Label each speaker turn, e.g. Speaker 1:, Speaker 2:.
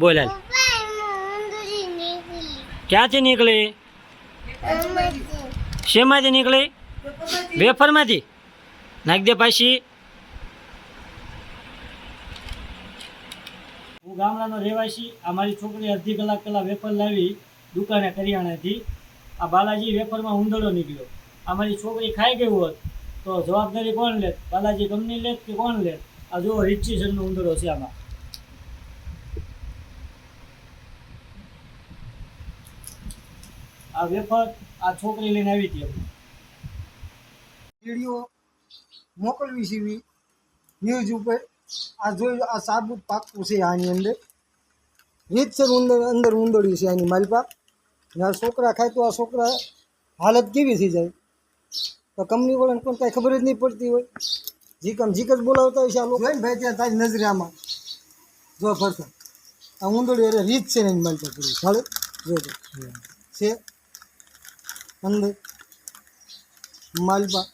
Speaker 1: બોલ ક્યાંથી નીકળી? શેમાંથી નીકળી? વેફરમાંથી? નાખ દે પાછી. હું ગામડાનો રહેવાસી, આ મારી છોકરી અડધી કલાક પહેલાં વેફર લાવી દુકાને કરિયાણાથી. આ બાલાજી વેફરમાં ઉંદરો નીકળ્યો. આ મારી છોકરી ખાઈ ગઈ હોત તો જવાબદારી કોણ લે બાલાજી કંપની લે કે કોણ લે આ જુઓ, રીચી સનનો છે આમાં. આ વેફર આ છોકરી લઈને આવી હતી
Speaker 2: વીડિયો મોકલવી સીવી ન્યૂઝ ઉપર. આ જોઈ, આ સાબુ પાકું છે આની અંદર. રીતસર ઉંદર, અંદર ઉંદરડી છે આની માલપા અને આ છોકરા ખાય તો આ છોકરા હાલત કેવી થઈ જાય? તો કંપની વાળાને પણ કાંઈ ખબર જ નહીં પડતી હોય. જીકમ જીક જ બોલાવતા હોય છે આ લોકો. ને ભાઈ, ત્યાં તારી નજરે આમાં જો ફરતા. આ ઉંદરડી અરે રીત છે ને એની માલપા કરી હાલે જો છે. અંદર માલપા